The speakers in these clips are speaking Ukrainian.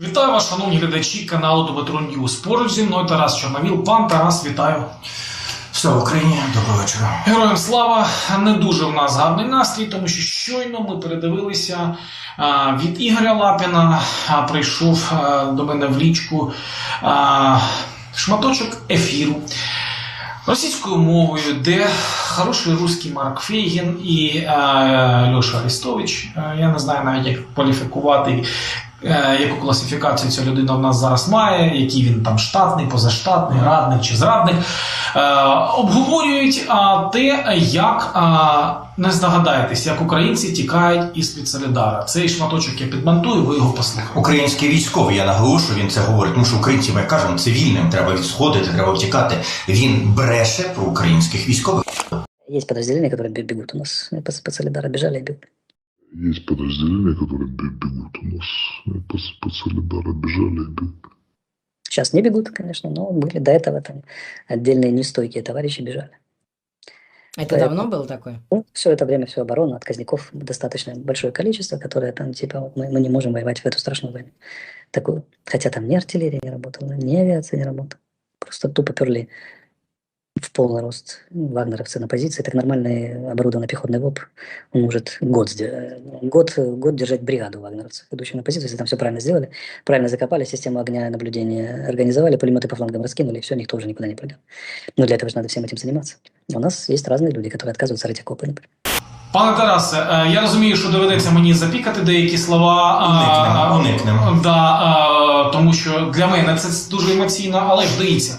Вітаю вас, шановні глядачі каналу Добетро Ньюс. Поруч зі мною Тарас Чорновіл. Пан Тарас, вітаю. Слава Україні, доброго вечора. Героям слава! Не дуже в нас гарний настрій, тому що щойно ми передивилися від Ігоря Лапіна. Прийшов до мене в лічку а, шматочок ефіру російською мовою, де хороший русський Марк Фейгін і а, Льоша Арестович. А, Я не знаю навіть, як кваліфікувати. Е, Яку класифікацію ця людина в нас зараз має, який він там штатний, позаштатний, радник чи зрадник, е, обговорюють а, те, як не здогадаєтесь, як українці тікають із під Солідара. Цей шматочок я підмонтую, ви його послухайте. Український військовий, я наголошую, він це говорить, тому що українцям, як кажемо, цивільним треба відсходити, треба втікати. Він бреше про українських військових. Есть подразделения, которые бе- бегут у нас по, по Солидару, бежали и бегут. Есть подразделения, которые бе- бегут у нас э, по, по Солидару, бежали и бегут. Сейчас не бегут, конечно, но были до этого там отдельные нестойкие товарищи бежали. Это Поэтому- давно было такое? Ну, все это время, всю оборону, отказников достаточно большое количество, которые там, типа, вот мы, мы не можем воевать в эту страшную войну. Такую. Хотя там ни артиллерия не работала, ни авиация не работала. Просто тупо перли в полный рост вагнеровцы на позиции. Так нормальный оборудованный пехотный ВОП, он может год, сде- год, год держать бригаду вагнеровцев, идущих на позицию, если там все правильно сделали, правильно закопали, систему огня наблюдения организовали, пулеметы по флангам раскинули, и все, никто уже никуда не пройдет. Но для этого же надо всем этим заниматься. У нас есть разные люди, которые отказываются рыть окопы, например. Пане Тарасе, е, я розумію, що доведеться мені запікати деякі слова. Уникнемо, уникнемо. Да, тому що для мене це дуже емоційно, але ж дивіться.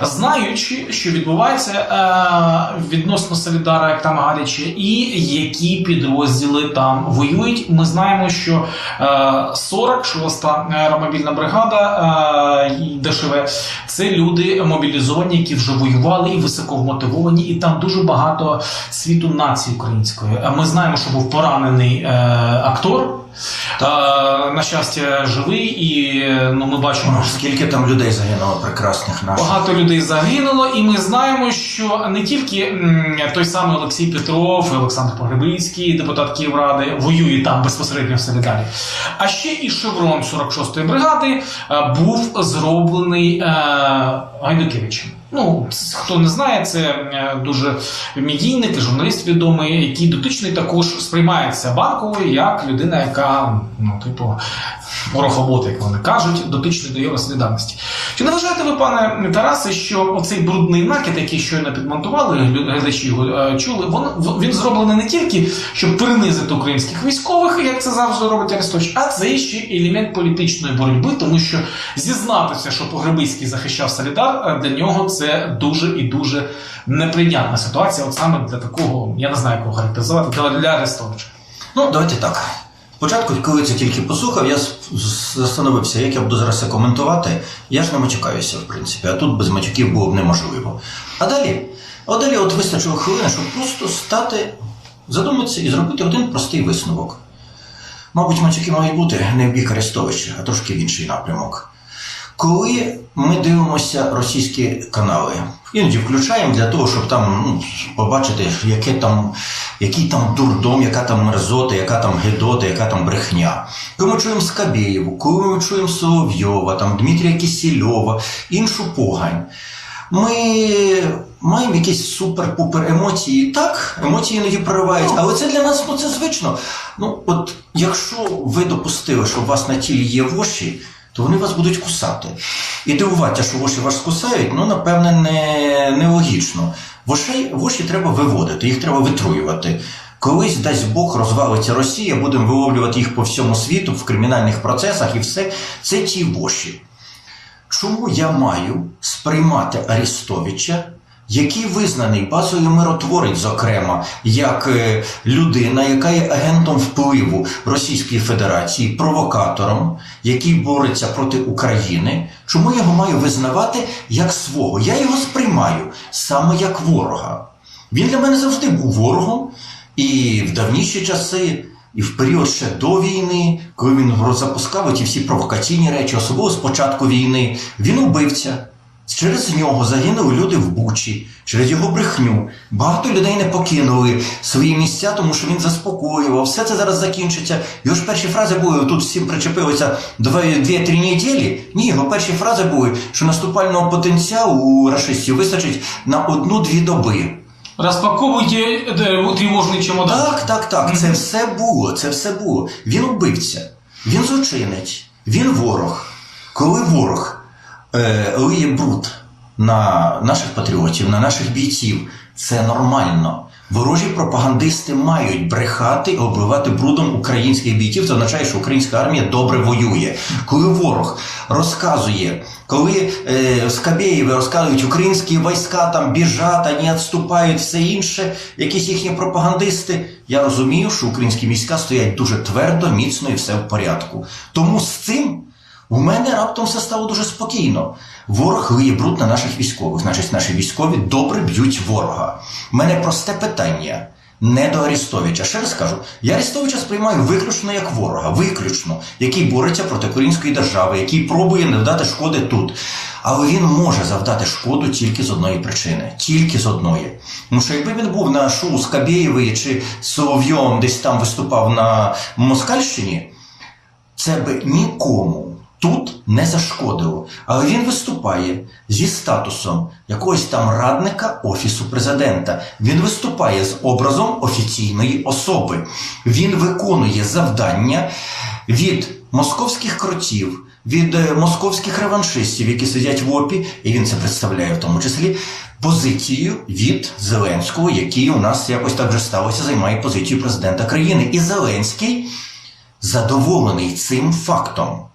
Знаючи, що відбувається е, відносно Солідара, як там гаряче, і які підрозділи там воюють, ми знаємо, що е, 46-та аеромобільна бригада е, ДШВ це люди мобілізовані, які вже воювали і високо вмотивовані, і там дуже багато світу нації української. А Ми знаємо, що був поранений е, актор. Е, на щастя, живий, і е, ну, ми бачимо, Ну, Скільки там людей загинуло прекрасних наших. Багато людей загинуло, і ми знаємо, що не тільки м, той самий Олексій Петров, Олександр Погребицький, депутат Київради, воює там безпосередньо в Солідарі, а ще і шеврон 46-ї бригади е, був зроблений е, Гайдукевичем. Ну, хто не знає, це е, дуже медійник і журналіст відомий, який дотичний також сприймається банковою як людина, яка, ну, типу, порохобота, як вони кажуть, дотичний до євросолідарності. Чи не вважаєте ви, пане Тарасе, що оцей брудний накид, який щойно підмонтували, глядачі його е, чули, він, він зроблений не тільки, щоб принизити українських військових, як це завжди робить Арестович, а це ще елемент політичної боротьби, тому що зізнатися, що Погребицький захищав Солідар, е, для нього це дуже і дуже неприйнятна ситуація. От саме для такого, я не знаю, як його характеризувати, для, Арестовича. Ну, давайте так. Спочатку, коли це тільки послухав, я застановився, як я буду зараз це коментувати. Я ж не матюкаюся, в принципі, а тут без матюків було б неможливо. А далі, а далі от вистачило хвилини, щоб просто стати, задуматися і зробити один простий висновок. Мабуть, матюки мають бути не в бік Арестовича, а трошки в інший напрямок. Коли ми дивимося російські канали, іноді включаємо для того, щоб там ну, побачити, яке там, який там дурдом, яка там мерзота, яка там гедота, яка там брехня. Коли ми чуємо Скабєєву, коли ми чуємо Соловйова, там Дмитрія Кисельова, іншу погань. Ми маємо якісь супер-пупер емоції. Так, емоції іноді проривають, але це для нас ну, це звично. Ну, от якщо ви допустили, що у вас на тілі є воші, то вони вас будуть кусати. І дивувати, що воші вас кусають, ну, напевне, не, нелогічно. Вошей, воші треба виводити, їх треба витруювати. Колись, дасть Бог, розвалиться Росія, будемо виловлювати їх по всьому світу в кримінальних процесах і все. Це ті воші. Чому я маю сприймати Арістовича, який визнаний базою миротворець, зокрема, як е, людина, яка є агентом впливу Російської Федерації, провокатором, який бореться проти України? Чому його маю визнавати як свого? Я його сприймаю саме як ворога. Він для мене завжди був ворогом, і в давніші часи, і в період ще до війни, коли він запускав ті всі провокаційні речі, особливо з початку війни, він убивця. Через нього загинули люди в Бучі, через його брехню. Багато людей не покинули свої місця, тому що він заспокоював. Все це зараз закінчиться. Його ж перші фрази були тут всім причепилося дві-три неділі. Ні, його перші фрази були, що наступального потенціалу у рашистів вистачить на одну-дві доби. Розпаковуйте тривожний чемодан. Так, так, так. Це все було. Це все було. Він убивця, він злочинець, він ворог. Коли ворог лиє бруд на наших патріотів, на наших бійців, це нормально. Ворожі пропагандисти мають брехати і обливати брудом українських бійців. Це означає, що українська армія добре воює. Коли ворог розказує, коли е, Скабєєві розказують, українські війська там біжать, вони відступають, все інше, якісь їхні пропагандисти. Я розумію, що українські війська стоять дуже твердо, міцно і все в порядку. Тому з цим у мене раптом все стало дуже спокійно. Ворог лиє бруд на наших військових. Значить, наші військові добре б'ють ворога. У мене просте питання. Не до Арестовича. Ще раз кажу, я Арестовича сприймаю виключно як ворога, виключно, який бореться проти української держави, який пробує не вдати шкоди тут. Але він може завдати шкоду тільки з одної причини, тільки з одної. Тому що якби він був на шоу з Кабєєвої чи з Соловйовим десь там виступав на Москальщині, це би нікому тут не зашкодило. Але він виступає зі статусом якогось там радника Офісу президента. Він виступає з образом офіційної особи. Він виконує завдання від московських кротів. Від е, московських реваншистів, які сидять в ОПі, і він це представляє в тому числі позицію від Зеленського, який у нас якось так вже сталося, займає позицію президента країни. І Зеленський задоволений цим фактом.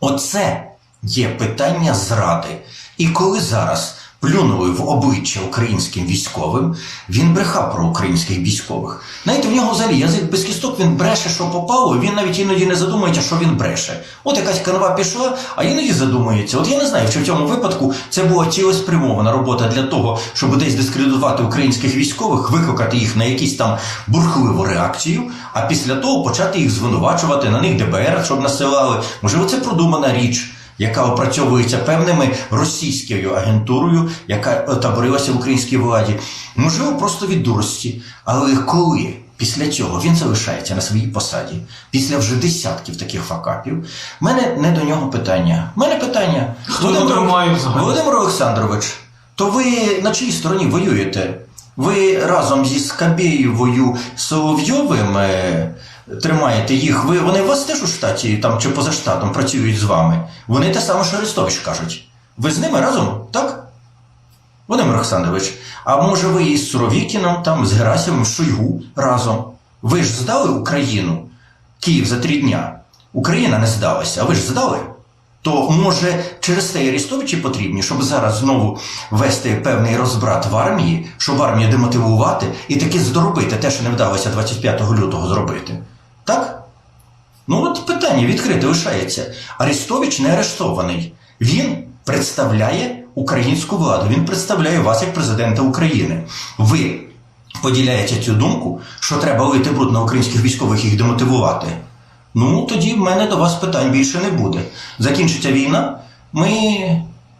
Оце є питання зради. І коли зараз плюнули в обличчя українським військовим, він брехав про українських військових. Знаєте, в нього взагалі язик без кісток, він бреше, що попало, він навіть іноді не задумується, що він бреше. От якась канва пішла, а іноді задумується. От я не знаю, чи в цьому випадку це була цілеспрямована робота для того, щоб десь дискредитувати українських військових, викликати їх на якісь там бурхливу реакцію, а після того почати їх звинувачувати на них ДБР, щоб насилали. Можливо, це продумана річ яка опрацьовується певними російською агентурою, яка таборилася в українській владі. Можливо, просто від дурості. Але коли після цього він залишається на своїй посаді, після вже десятків таких факапів, в мене не до нього питання. В мене питання. Хто тримає? Володимир Олександрович, то ви на чиїй стороні воюєте? Ви разом зі Скабєєвою Соловйовим е, тримаєте їх. Ви, вони у вас теж у штаті там, чи поза штатом працюють з вами. Вони те саме, що Арестович кажуть. Ви з ними разом, так? Володимир Олександрович, а може ви із Суровікіном, там, з Герасимом, Шойгу разом? Ви ж здали Україну? Київ за три дня. Україна не здалася, а ви ж здали? То може через це і Арестовичі потрібні, щоб зараз знову вести певний розбрат в армії, щоб армію демотивувати і таки здоробити те, що не вдалося 25 лютого зробити. Так? Ну от питання відкрите лишається. Арестович не арештований. Він представляє українську владу, він представляє вас як президента України. Ви поділяєте цю думку, що треба лити бруд на українських військових їх демотивувати. Ну, тоді в мене до вас питань більше не буде. Закінчиться війна, ми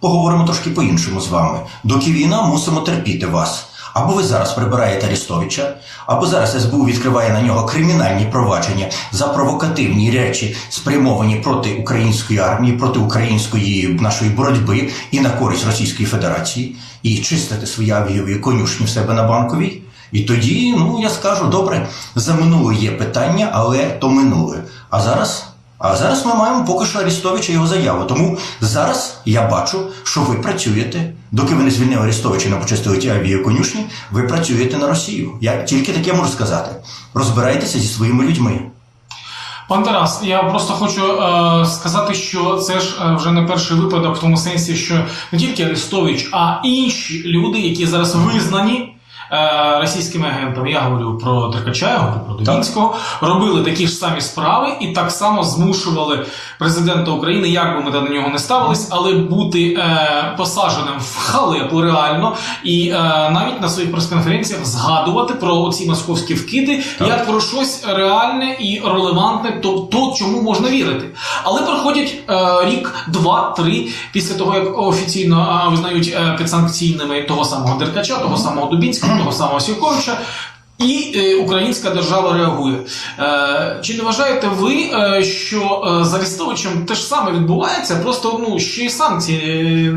поговоримо трошки по-іншому з вами. Доки війна мусимо терпіти вас. Або ви зараз прибираєте Арестовича, або зараз СБУ відкриває на нього кримінальні провадження за провокативні речі, спрямовані проти української армії, проти української нашої боротьби і на користь Російської Федерації, і чистити свої авіові конюшні в себе на банковій. І тоді, ну я скажу, добре, за минуле є питання, але то минуле. А зараз, а зараз ми маємо поки що Арестовича і його заяву. Тому зараз я бачу, що ви працюєте. Доки ви не звільнили Арестовича і не почистили ті авіаконюшні, ви працюєте на Росію. Я тільки таке можу сказати. Розбирайтеся зі своїми людьми. Пан Тарас, я просто хочу е, сказати, що це ж е, вже не перший випадок в тому сенсі, що не тільки Арестович, а інші люди, які зараз визнані російськими агентами, я говорю про Деркача, я говорю про Дубінського, робили такі ж самі справи і так само змушували президента України, як би ми до нього не ставились, але бути е, посадженим в халепу реально і е, навіть на своїх прес-конференціях згадувати про ці московські вкиди Так. як про щось реальне і релевантне, то, то чому можна вірити. Але проходять е, рік, два, три після того, як офіційно е, визнають е, підсанкційними того самого Деркача, того самого Дубінського, того самого Сівковича. І е, українська держава реагує. Е, чи не вважаєте ви, е, що з Арестовичем те ж саме відбувається? Просто ну ще й санкції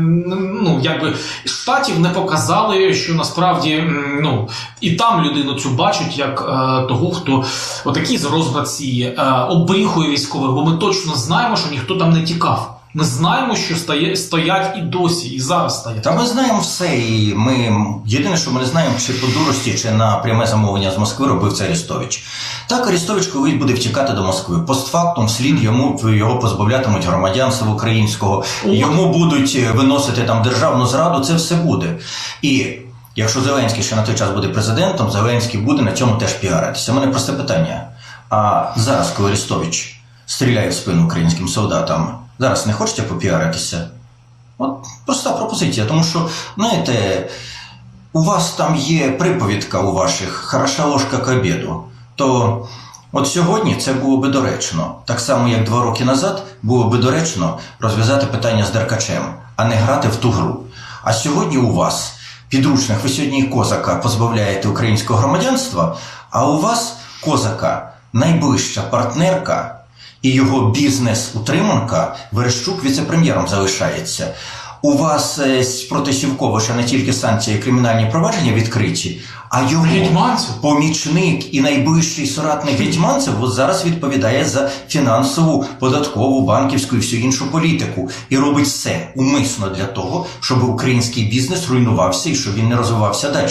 ну якби штатів не показали, що насправді ну і там людину цю бачать як того, хто отакий з розбрат е, обріхує військових, бо ми точно знаємо, що ніхто там не тікав. Ми знаємо, що стає, стоять і досі, і зараз стоять. Та ми знаємо все, і ми єдине, що ми не знаємо, чи по дурості, чи на пряме замовлення з Москви робив це Арестович. Так, Арестович колись буде втікати до Москви. Постфактум слід йому його позбавлятимуть громадянства українського, йому будуть е, виносити там державну зраду. Це все буде. І якщо Зеленський ще на той час буде президентом, Зеленський буде на цьому теж піаритися. У мене просте питання. А зараз, коли Арестович стріляє в спину українським солдатам, зараз не хочете попіаритися? От проста пропозиція, тому що, знаєте, у вас там є приповідка у ваших хороша ложка к обіду. То от сьогодні це було би доречно. Так само, як два роки назад було би доречно розв'язати питання з Деркачем, а не грати в ту гру. А сьогодні у вас підручних, ви сьогодні козака позбавляєте українського громадянства, а у вас козака найближча партнерка і його бізнес-утриманка Верещук віце-прем'єром залишається. У вас е, проти Сівковича не тільки санкції кримінальні провадження відкриті, а його Гетьманцев? помічник і найближчий соратник Гетьманцев от зараз відповідає за фінансову, податкову, банківську і всю іншу політику і робить все умисно для того, щоб український бізнес руйнувався і щоб він не розвивався далі.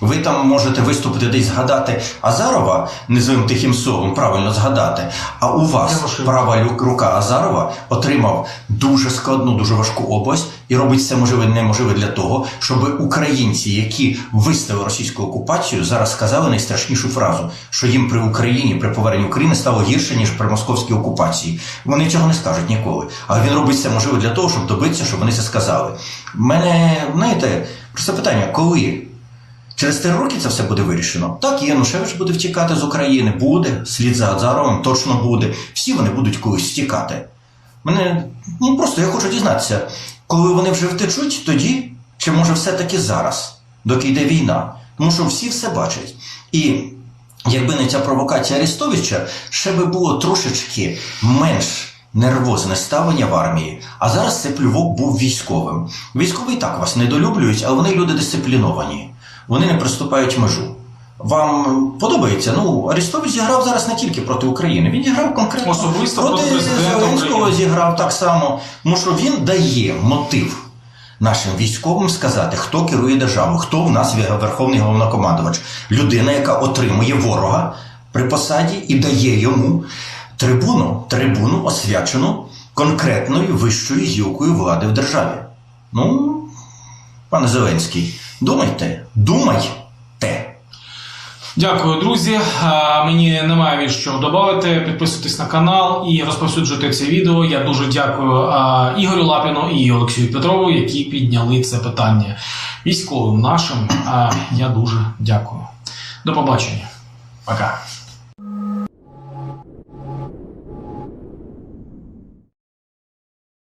Ви там можете виступити десь згадати Азарова низовим тихим словом, правильно згадати. А у вас права рука Азарова отримав дуже складну, дуже важку область і робить все можливе неможливе для того, щоб українці, які виставили російську окупацію, зараз сказали найстрашнішу фразу, що їм при Україні, при поверненні України стало гірше ніж при московській окупації. Вони цього не скажуть ніколи. Але він робить все можливе для того, щоб добитися, щоб вони це сказали. У мене, знаєте, просто питання, коли Через три роки це все буде вирішено. Так, Янушевич буде втікати з України, буде, слід за Азаровим точно буде. Всі вони будуть колись втікати. Мене ну просто я хочу дізнатися, коли вони вже втечуть, тоді чи може все-таки зараз, доки йде війна. Тому що всі все бачать. І якби не ця провокація Арестовича, ще би було трошечки менш нервозне ставлення в армії. А зараз це плювок був військовим. Військові так вас недолюблюють, але вони люди дисципліновані. Вони не приступають межу. Вам подобається? Ну, Арестович зіграв зараз не тільки проти України, він зіграв конкретно Особисто проти Зеленського зіграв так само, тому що він дає мотив нашим військовим сказати, хто керує державою, хто в нас верховний головнокомандувач. Людина, яка отримує ворога при посаді і дає йому трибуну, трибуну освячену конкретною вищою гілкою влади в державі. Ну, пане Зеленський, думайте, думайте. Дякую, друзі. Мені немає від що додати. Підписуйтесь на канал і розповсюджуйте це відео. Я дуже дякую Ігорю Лапіну і Олексію Петрову, які підняли це питання військовим нашим. Я дуже дякую. До побачення. Пока.